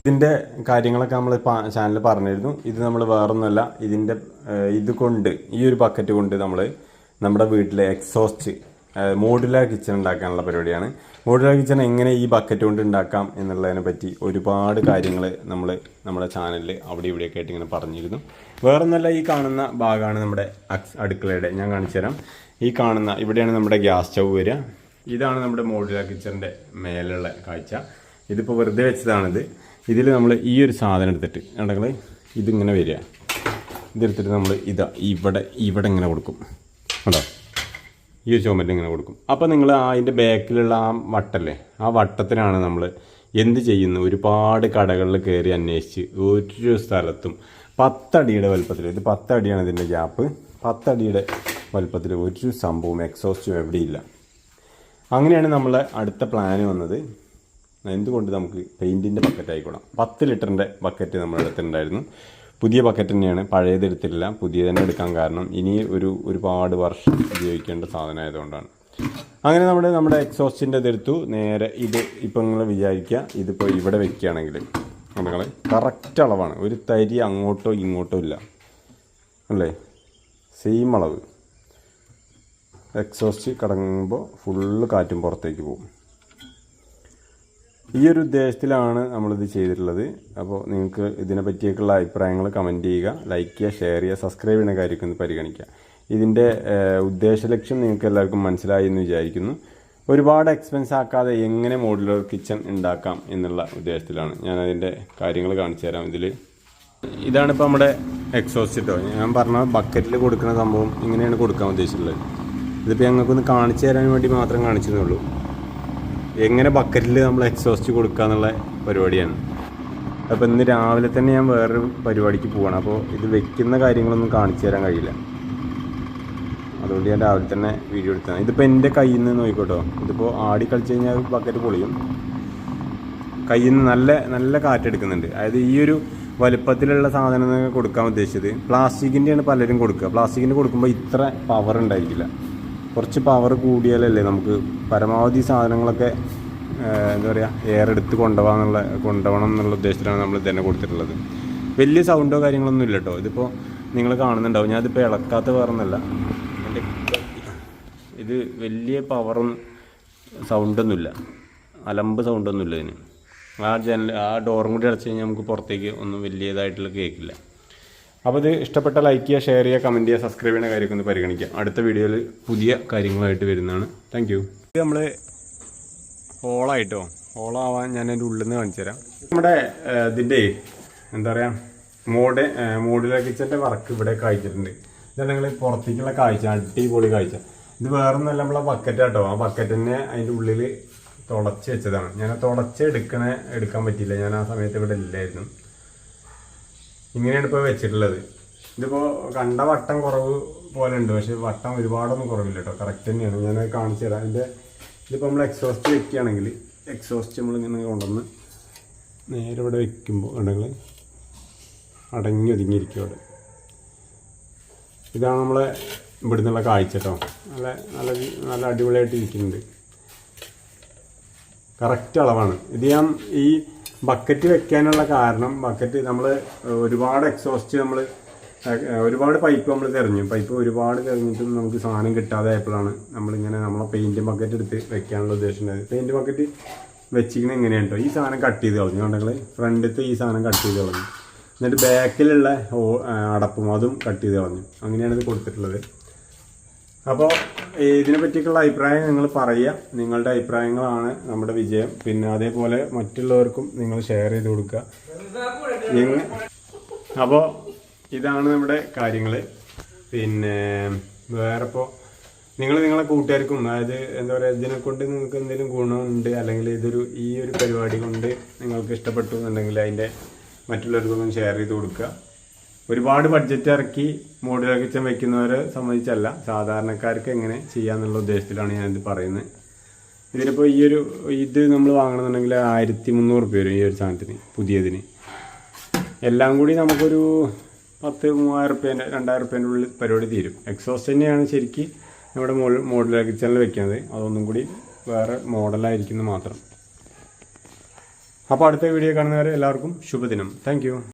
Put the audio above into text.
ഇതിന്റെ കാര്യങ്ങളൊക്കെ നമ്മൾ ചാനലിൽ പറഞ്ഞിരുന്നു. ഇത് നമ്മൾ വേറൊന്നുമല്ല ഇതിന്റെ ഏഹ്, ഇത് കൊണ്ട് ഈ ഒരു ബക്കറ്റ് കൊണ്ട് നമ്മൾ നമ്മുടെ വീട്ടിലെ എക്സോസ്റ്റ് മോഡുലാർ കിച്ചൺ ഉണ്ടാക്കാനുള്ള പരിപാടിയാണ്. മോഡുലാർ കിച്ചൺ എങ്ങനെ ഈ ബക്കറ്റ് കൊണ്ട് ഉണ്ടാക്കാം എന്നുള്ളതിനെ പറ്റി ഒരുപാട് കാര്യങ്ങൾ നമ്മൾ നമ്മുടെ ചാനലിൽ അവിടെ ഇവിടെയൊക്കെ ആയിട്ട് ഇങ്ങനെ പറഞ്ഞിരുന്നു. വേറൊന്നല്ല ഈ കാണുന്ന ഭാഗമാണ് നമ്മുടെ അടുക്കളയുടെ. ഞാൻ കാണിച്ചു തരാം ഈ കാണുന്ന ഇവിടെയാണ് നമ്മുടെ ഗ്യാസ് സ്റ്റൗ വരിക. ഇതാണ് നമ്മുടെ മോഡുലാർ കിച്ചണിന്റെ മേലുള്ള കാഴ്ച. ഇതിപ്പോൾ വെറുതെ വെച്ചതാണിത്. ഇതിൽ നമ്മൾ ഈ ഒരു സാധനം എടുത്തിട്ട് കണ്ടങ്ങൾ ഇതിങ്ങനെ വരിക. ഇതെടുത്തിട്ട് നമ്മൾ ഇതാ ഇവിടെ ഇവിടെ ഇങ്ങനെ കൊടുക്കും. കണ്ടോ? ഈ ഒരു ചുമരിൽ ഇങ്ങനെ കൊടുക്കും. അപ്പോൾ നിങ്ങൾ അതിന്റെ ബാക്കിലുള്ള ആ വട്ടല്ലേ ആ വട്ടത്തിനാണ് നമ്മൾ എന്ത് ചെയ്യുന്നു? ഒരുപാട് കടകളിൽ കയറി അന്വേഷിച്ച് ഒരു സ്ഥലത്തും പത്തടിയുടെ വലുപ്പത്തിൽ ഇത് പത്തടിയാണ് ഇതിന്റെ ഗ്യാപ്പ്. പത്തടിയുടെ വലുപ്പത്തിൽ ഒരു സംഭവം എക്സോസ്റ്റും എവിടെയില്ല അങ്ങനെയാണ് നമ്മളെ അടുത്ത പ്ലാൻ വന്നത്. എന്തുകൊണ്ട് നമുക്ക് പെയിന്റിന്റെ ബക്കറ്റ് ആയിക്കോളാം പത്ത് ലിറ്ററിന്റെ ബക്കറ്റ് നമ്മുടെ അടുത്തുണ്ടായിരുന്നു. പുതിയ ബക്കറ്റ് തന്നെയാണ്. പഴയത് എടുത്തിട്ടില്ല. പുതിയ തന്നെ എടുക്കാൻ കാരണം ഇനി ഒരു ഒരുപാട് വർഷം ഉപയോഗിക്കേണ്ട സാധനമായതുകൊണ്ടാണ് അങ്ങനെ നമ്മുടെ നമ്മുടെ എക്സോസ്റ്റിന്റെ ഇതെടുത്തു നേരെ ഇത് ഇപ്പം നിങ്ങൾ വിചാരിക്കുക ഇതിപ്പോൾ ഇവിടെ വെക്കുകയാണെങ്കിൽ നിങ്ങൾ കറക്റ്റ് അളവാണ്. ഒരു തരി അങ്ങോട്ടോ ഇങ്ങോട്ടോ ഇല്ല. അല്ലേ? സെയിം അളവ്. എക്സോസ്റ്റ് കടങ്ങുമ്പോൾ ഫുള്ള് കാറ്റും പുറത്തേക്ക് പോകും. ഈ ഒരു ഉദ്ദേശത്തിലാണ് നമ്മളിത് ചെയ്തിട്ടുള്ളത്. അപ്പോൾ നിങ്ങൾക്ക് ഇതിനെ പറ്റിയൊക്കെയുള്ള അഭിപ്രായങ്ങൾ കമന്റ് ചെയ്യുക ലൈക്ക് ചെയ്യുക ഷെയർ ചെയ്യുക സബ്സ്ക്രൈബ് ചെയ്യുന്ന കാര്യമൊക്കെ ഒന്ന് പരിഗണിക്കുക. ഇതിന്റെ ഉദ്ദേശ ലക്ഷ്യം നിങ്ങൾക്ക് എല്ലാവർക്കും മനസ്സിലായി എന്ന് വിചാരിക്കുന്നു. ഒരുപാട് എക്സ്പെൻസ് ആക്കാതെ എങ്ങനെ മോഡുലർ കിച്ചൺ ഉണ്ടാക്കാം എന്നുള്ള ഉദ്ദേശത്തിലാണ് ഞാൻ അതിന്റെ കാര്യങ്ങൾ കാണിച്ചു തരാം ഇതിൽ ഇതാണ് ഇപ്പോൾ നമ്മുടെ എക്സോസ്റ്റ് ഞാൻ പറഞ്ഞ ബക്കറ്റിൽ കൊടുക്കുന്ന സംഭവം ഇങ്ങനെയാണ് കൊടുക്കാൻ ഉദ്ദേശിച്ചിട്ടുള്ളത്. ഇതിപ്പോൾ ഞങ്ങൾക്കൊന്ന് കാണിച്ചു തരാൻ വേണ്ടി മാത്രം കാണിച്ചിരുന്നുള്ളൂ. എങ്ങനെ ബക്കറ്റിൽ നമ്മൾ എക്സോസ്റ്റ് കൊടുക്കുക എന്നുള്ള പരിപാടിയാണ്. അപ്പോൾ ഇന്ന് രാവിലെ തന്നെ ഞാൻ വേറൊരു പരിപാടിക്ക് പോവാണ്. അപ്പോൾ ഇത് വെക്കുന്ന കാര്യങ്ങളൊന്നും കാണിച്ചു തരാൻ കഴിയില്ല. അതുകൊണ്ട് ഞാൻ രാവിലെ തന്നെ വീഡിയോ എടുത്തതാണ്. ഇതിപ്പോൾ എന്റെ കയ്യിൽ നിന്ന് നോക്കിക്കോട്ടോ. ഇതിപ്പോൾ ആടി കളിച്ച് കഴിഞ്ഞാൽ ബക്കറ്റ് പൊളിയും. കയ്യിൽ നിന്ന് നല്ല നല്ല കാറ്റെടുക്കുന്നുണ്ട് അതായത് ഈ ഒരു വലുപ്പത്തിലുള്ള സാധനം കൊടുക്കാൻ ഉദ്ദേശിച്ചത്. പ്ലാസ്റ്റിക്കിന്റെയാണ് പലരും കൊടുക്കുക. പ്ലാസ്റ്റിക്കിന്റെ കൊടുക്കുമ്പോൾ ഇത്ര പവർ ഉണ്ടായിരിക്കില്ല. കുറച്ച് പവർ കൂടിയാലല്ലേ നമുക്ക് പരമാവധി സാധനങ്ങളൊക്കെ എന്താ പറയുക എയർ എടുത്ത് കൊണ്ടുപോകാന്നുള്ള കൊണ്ടുപോകണം എന്നുള്ള ഉദ്ദേശത്തിലാണ് നമ്മൾ ഇതന്നെ കൊടുത്തിട്ടുള്ളത്. വലിയ സൗണ്ടോ കാര്യങ്ങളൊന്നും ഇല്ല കേട്ടോ ഇതിപ്പോൾ നിങ്ങൾ കാണുന്നുണ്ടാവും. ഞാനിതിപ്പോൾ ഇളക്കാത്ത വേറൊന്നല്ല ഇത് വലിയ പവറും സൗണ്ടൊന്നുമില്ല അലമ്പ് സൗണ്ടൊന്നുമില്ല ഇതിന്. ആ ജനൽ ആ ഡോറും കൂടി അടച്ചു കഴിഞ്ഞാൽ നമുക്ക് പുറത്തേക്ക് ഒന്നും വലിയതായിട്ടുള്ള കേൾക്കില്ല അപ്പോൾ ഇത് ഇഷ്ടപ്പെട്ട ലൈക്ക് ചെയ്യുക ഷെയർ ചെയ്യുക കമന്റ് ചെയ്യുക സബ്സ്ക്രൈബ് ചെയ്യുന്ന കാര്യമൊക്കെ ഒന്ന് പരിഗണിക്കാം. അടുത്ത വീഡിയോയിൽ പുതിയ കാര്യങ്ങളായിട്ട് വരുന്നതാണ്. താങ്ക് യു ഇത് നമ്മൾ ഹോളായിട്ടോ ഹോളാവാൻ ഞാൻ എന്റെ ഉള്ളിൽ നിന്ന് കാണിച്ചു തരാം. നമ്മുടെ ഇതിന്റെ എന്താ പറയുക മോഡ് മോഡുലർ കിച്ചന്റെ വർക്ക് ഇവിടെ കാഴ്ചിട്ടുണ്ട് ഇതാണ് നിങ്ങൾ പുറത്തേക്കുള്ള കാഴ്ച അടിപൊളി കാഴ്ച. ഇത് വേറൊന്നല്ല നമ്മളെ ബക്കറ്റ് കേട്ടോ ആ ബക്കറ്റിനെ അതിന്റെ ഉള്ളിൽ തുടച്ച് വെച്ചതാണ്. ഞാൻ തുടച്ച് എടുക്കണ എടുക്കാൻ പറ്റിയില്ല. ഞാൻ ആ സമയത്ത് ഇവിടെ ഇല്ലായിരുന്നു. ഇങ്ങനെയാണ് ഇപ്പോൾ വെച്ചിട്ടുള്ളത്. ഇതിപ്പോൾ കണ്ട വട്ടം കുറവ് പോലെ ഉണ്ട് പക്ഷേ വട്ടം ഒരുപാടൊന്നും കുറവില്ല കേട്ടോ കറക്റ്റ് തന്നെയാണ്. ഞാൻ കാണിച്ചു തരാം. അതിന്റെ ഇതിപ്പോൾ നമ്മൾ എക്സോസ്റ്റ് വെക്കുകയാണെങ്കിൽ എക്സോസ്റ്റ് നമ്മളിങ്ങനെ കൊണ്ടുവന്ന് നേരെ ഇവിടെ വെക്കുമ്പോൾ ഉണ്ടെങ്കിൽ അടങ്ങി ഒതുങ്ങിയിരിക്കും അവിടെ. ഇതാണ് നമ്മളെ ഇവിടെ നിന്നുള്ള കാഴ്ച കേട്ടോ നല്ല നല്ല നല്ല അടിപൊളിയായിട്ട് ഇരിക്കുന്നുണ്ട് കറക്റ്റ് അളവാണ്. ഇത് ഞാൻ ഈ ബക്കറ്റ് വെക്കാനുള്ള കാരണം ബക്കറ്റ് നമ്മൾ ഒരുപാട് എക്സോസ്റ്റ് നമ്മൾ ഒരുപാട് പൈപ്പ് നമ്മൾ തിരഞ്ഞു പൈപ്പ് ഒരുപാട് തിരഞ്ഞിട്ടും നമുക്ക് സാധനം കിട്ടാതെ ആയപ്പോഴാണ് നമ്മളിങ്ങനെ നമ്മളെ പെയിന്റ് ബക്കറ്റ് എടുത്ത് വെക്കാനുള്ള ഉദ്ദേശം പെയിന്റ് ബക്കറ്റ് വെച്ചിങ്ങനെ എങ്ങനെയാണ് ഈ സാധനം കട്ട് ചെയ്ത് കളഞ്ഞു. കണ്ടെങ്കിൽ ഫ്രണ്ടിലത്തെ ഈ സാധനം കട്ട് ചെയ്ത് കളഞ്ഞു. എന്നിട്ട് ബാക്കിലുള്ള അടപ്പും അതും കട്ട് ചെയ്ത് കളഞ്ഞു. അങ്ങനെയാണ് ഇത് കൊടുത്തിട്ടുള്ളത്. അപ്പോൾ ഇതിനെ പറ്റിയുള്ള അഭിപ്രായം നിങ്ങൾ പറയുക. നിങ്ങളുടെ അഭിപ്രായങ്ങളാണ് നമ്മുടെ വിജയം. പിന്നെ അതേപോലെ മറ്റുള്ളവർക്കും നിങ്ങൾ ഷെയർ ചെയ്ത് കൊടുക്കുക. അപ്പോൾ ഇതാണ് നമ്മുടെ കാര്യങ്ങൾ. പിന്നെ വേറെ ഇപ്പോൾ നിങ്ങൾ നിങ്ങളെ കൂട്ടുകാർക്കും അതായത് എന്താ പറയുക ഇതിനെ കൊണ്ട് നിങ്ങൾക്ക് എന്തെങ്കിലും ഗുണമുണ്ട് അല്ലെങ്കിൽ ഇതൊരു ഈ ഒരു പരിപാടി കൊണ്ട് നിങ്ങൾക്ക് ഇഷ്ടപ്പെട്ടു എന്നുണ്ടെങ്കിൽ അതിന്റെ മറ്റുള്ളവർക്കൊന്നും ഷെയർ ചെയ്ത് കൊടുക്കുക. ഒരുപാട് ബഡ്ജറ്റ് ഇറക്കി മോഡുലർ കിച്ചൺ വെക്കുന്നവരെ സംബന്ധിച്ചല്ല സാധാരണക്കാർക്ക് എങ്ങനെ ചെയ്യാന്നുള്ള ഉദ്ദേശത്തിലാണ് ഞാനിത് പറയുന്നത്. ഇതിനിപ്പോൾ ഈ ഒരു ഇത് നമ്മൾ വാങ്ങണമെന്നുണ്ടെങ്കിൽ ആയിരത്തി മുന്നൂറ് രൂപ വരും ഈ ഒരു സാധനത്തിന് പുതിയതിന്. എല്ലാം കൂടി നമുക്കൊരു പത്ത് മൂവായിരം റുപ്യേന്റെ രണ്ടായിരം റുപ്യേന്റെ ഉള്ളിൽ പരിപാടി തീരും. എക്സോസ്റ്റ് തന്നെയാണ് ശരിക്കും നമ്മുടെ മോഡുലർ കിച്ചണിൽ വെക്കുന്നത്. അതൊന്നും കൂടി വേറെ മോഡലായിരിക്കുന്നു മാത്രം. അപ്പോൾ അടുത്ത വീഡിയോ കാണുന്നവരെ എല്ലാവർക്കും ശുഭദിനം. താങ്ക്